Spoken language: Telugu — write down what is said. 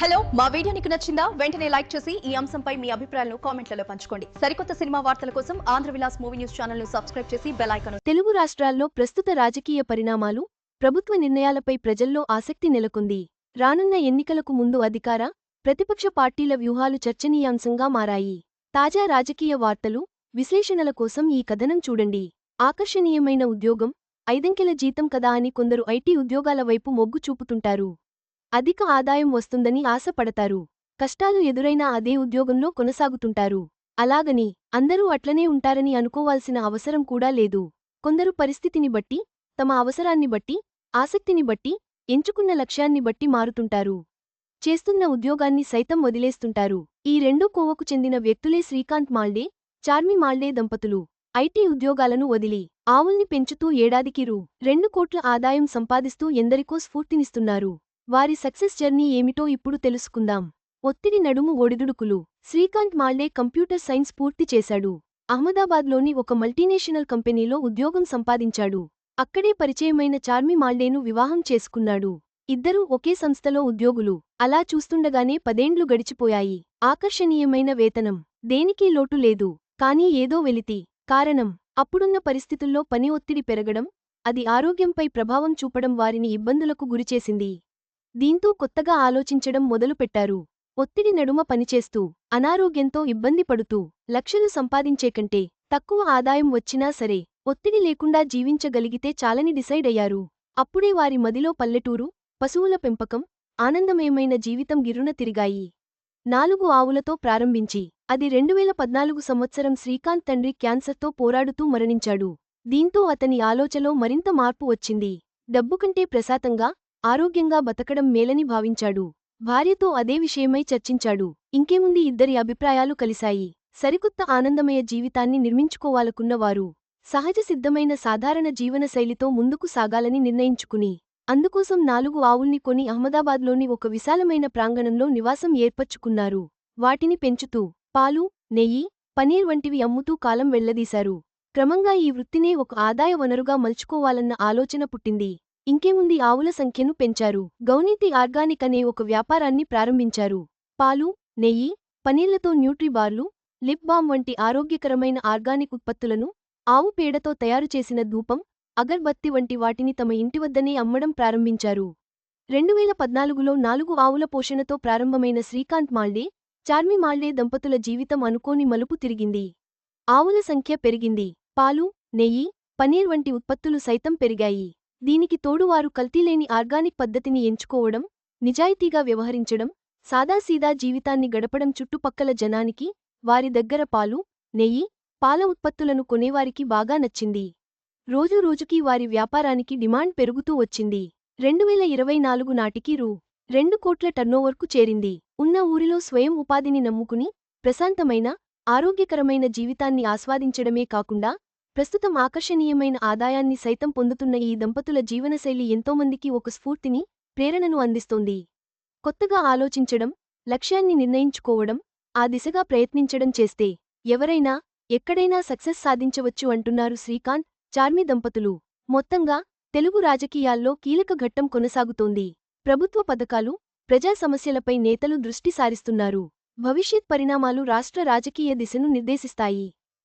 హలో మా వీడియో నీకు నచ్చిందా? వెంటనే లైక్ చేసి ఈ అంశంపై మీ అభిప్రాయాలను కామెంట్లలో పంచుకోండి. సరికొత్త సినిమా వార్తల కోసం ఆంధ్ర విలాస్ మూవీ న్యూస్ ఛానల్ను సబ్స్క్రైబ్ చేసి బెలైకను తెలుగు రాష్ట్రాల్లో ప్రస్తుత రాజకీయ పరిణామాలు ప్రభుత్వ నిర్ణయాలపై ప్రజల్లో ఆసక్తి నెలకొంది. రానున్న ఎన్నికలకు ముందు అధికార ప్రతిపక్ష పార్టీల వ్యూహాలు చర్చనీయాంశంగా మారాయి. తాజా రాజకీయ వార్తలు విశ్లేషణల కోసం ఈ కథనం చూడండి. ఆకర్షణీయమైన ఉద్యోగం ఐదంకెల జీతం కదా అని కొందరు ఐటీ ఉద్యోగాల వైపు మొగ్గు చూపుతుంటారు. అధిక ఆదాయం వస్తుందని ఆశపడతారు. కష్టాలు ఎదురైనా అదే ఉద్యోగంలో కొనసాగుతుంటారు. అలాగని అందరూ అట్లనే ఉంటారని అనుకోవాల్సిన అవసరం కూడా లేదు. కొందరు పరిస్థితిని బట్టి తమ అవసరాన్ని బట్టి ఆసక్తిని బట్టి ఎంచుకున్న లక్ష్యాన్ని బట్టి మారుతుంటారు. చేస్తున్న ఉద్యోగాన్ని సైతం వదిలేస్తుంటారు. ఈ రెండో కోవకు చెందిన వ్యక్తులే శ్రీకాంత్ మాల్డే చార్మి మాల్డే దంపతులు. ఐటీ ఉద్యోగాలను వదిలి ఆవుల్ని పెంచుతూ ఏడాదికి రూ. రెండు కోట్ల ఆదాయం సంపాదిస్తూ ఎందరికో స్ఫూర్తినిస్తున్నారు. వారి సక్సెస్ జర్నీ ఏమిటో ఇప్పుడు తెలుసుకుందాం. ఒత్తిడి నడుము ఒడిదుడుకులు. శ్రీకాంత్ మాల్డే కంప్యూటర్ సైన్స్ పూర్తి చేశాడు. అహ్మదాబాద్లోని ఒక మల్టీనేషనల్ కంపెనీలో ఉద్యోగం సంపాదించాడు. అక్కడే పరిచయమైన చార్మి మాల్డేను వివాహం చేసుకున్నాడు. ఇద్దరూ ఒకే సంస్థలో ఉద్యోగులు. అలా చూస్తుండగానే పదేండ్లు గడిచిపోయాయి. ఆకర్షణీయమైన వేతనం. దేనికీ లోటు లేదు. కానీ ఏదో వెలితి. కారణం? అప్పుడున్న పరిస్థితుల్లో పని ఒత్తిడి పెరగడం అది ఆరోగ్యంపై ప్రభావం చూపడం వారిని ఇబ్బందులకు గురిచేసింది. దీంతో కొత్తగా ఆలోచించడం మొదలుపెట్టారు. ఒత్తిడి నడుమ పనిచేస్తూ అనారోగ్యంతో ఇబ్బంది పడుతూ లక్షలు సంపాదించేకంటే తక్కువ ఆదాయం వచ్చినా సరే ఒత్తిడి లేకుండా జీవించగలిగితే చాలని డిసైడ్ అయ్యారు. అప్పుడే వారి మదిలో పల్లెటూరు పశువుల పెంపకం ఆనందమయమైన జీవితం గిరున తిరిగాయి. నాలుగు ఆవులతో ప్రారంభించి అది రెండువేల పద్నాలుగు సంవత్సరం శ్రీకాంత్ తండ్రి క్యాన్సర్తో పోరాడుతూ మరణించాడు. దీంతో అతని ఆలోచలో మరింత మార్పు వచ్చింది. డబ్బుకంటే ప్రశాంతంగా ఆరోగ్యంగా బతకడం మేలని భావించాడు. భార్యతో అదే విషయమై చర్చించాడు. ఇంకేముంది ఇద్దరి అభిప్రాయాలు కలిశాయి. సరికొత్త ఆనందమయ జీవితాన్ని నిర్మించుకోవాలకున్నవారు సహజసిద్ధమైన సాధారణ జీవనశైలితో ముందుకు సాగాలని నిర్ణయించుకుని అందుకోసం నాలుగు ఆవుల్ని కొని అహ్మదాబాద్లోని ఒక విశాలమైన ప్రాంగణంలో నివాసం ఏర్పరచుకున్నారు. వాటిని పెంచుతూ పాలు నెయ్యి పనీర్ వంటివి అమ్ముతూ కాలం వెళ్ళదీశారు. క్రమంగా ఈ వృత్తినే ఒక ఆదాయ వనరుగా మలుచుకోవాలన్న ఆలోచన పుట్టింది. ఇంకేముంది ఆవుల సంఖ్యను పెంచారు. గౌనీతి ఆర్గానిక్ అనే ఒక వ్యాపారాన్ని ప్రారంభించారు. పాలు నెయ్యి పనీళ్ళతో న్యూట్రీబార్లు లిప్ బామ్ వంటి ఆరోగ్యకరమైన ఆర్గానిక్ ఉత్పత్తులను ఆవు పేడతో తయారుచేసిన ధూపం అగర్బత్తి వంటి వాటిని తమ ఇంటివద్దనే అమ్మడం ప్రారంభించారు. రెండువేల పద్నాలుగులో నాలుగు ఆవుల పోషణతో ప్రారంభమైన శ్రీకాంత్ మాల్డే చార్మి మాల్డే దంపతుల జీవితం అనుకోని మలుపు తిరిగింది. ఆవుల సంఖ్య పెరిగింది. పాలు నెయ్యి పనీర్ వంటి ఉత్పత్తులు సైతం పెరిగాయి. దీనికి తోడు వారు కల్తీలేని ఆర్గానిక్ పద్ధతిని ఎంచుకోవడం నిజాయితీగా వ్యవహరించడం సాదాసీదా జీవితాన్ని గడపడం చుట్టుపక్కల జనానికి వారి దగ్గర పాలు నెయ్యి పాల ఉత్పత్తులను కొనేవారికి బాగా నచ్చింది. రోజు రోజుకీ వారి వ్యాపారానికి డిమాండ్ పెరుగుతూ వచ్చింది. రెండువేల ఇరవై నాలుగు నాటికి రూ. రెండు కోట్ల టర్నోవర్కు చేరింది. ఉన్న ఊరిలో స్వయం ఉపాధిని నమ్ముకుని ప్రశాంతమైన ఆరోగ్యకరమైన జీవితాన్ని ఆస్వాదించడమే కాకుండా ప్రస్తుతం ఆకర్షణీయమైన ఆదాయాన్ని సైతం పొందుతున్న ఈ దంపతుల జీవనశైలి ఎంతోమందికి ఒక స్ఫూర్తిని ప్రేరణను అందిస్తోంది. కొత్తగా ఆలోచించడం లక్ష్యాన్ని నిర్ణయించుకోవడం ఆ దిశగా ప్రయత్నించడం చేస్తే ఎవరైనా ఎక్కడైనా సక్సెస్ సాధించవచ్చు అంటున్నారు శ్రీకాంత్ చార్మి దంపతులు. మొత్తంగా తెలుగు రాజకీయాల్లో కీలక ఘట్టం కొనసాగుతోంది. ప్రభుత్వ పథకాలు ప్రజా సమస్యలపై నేతలు దృష్టి సారిస్తున్నారు. భవిష్యత్ పరిణామాలు రాష్ట్ర రాజకీయ దిశను నిర్దేశిస్తాయి.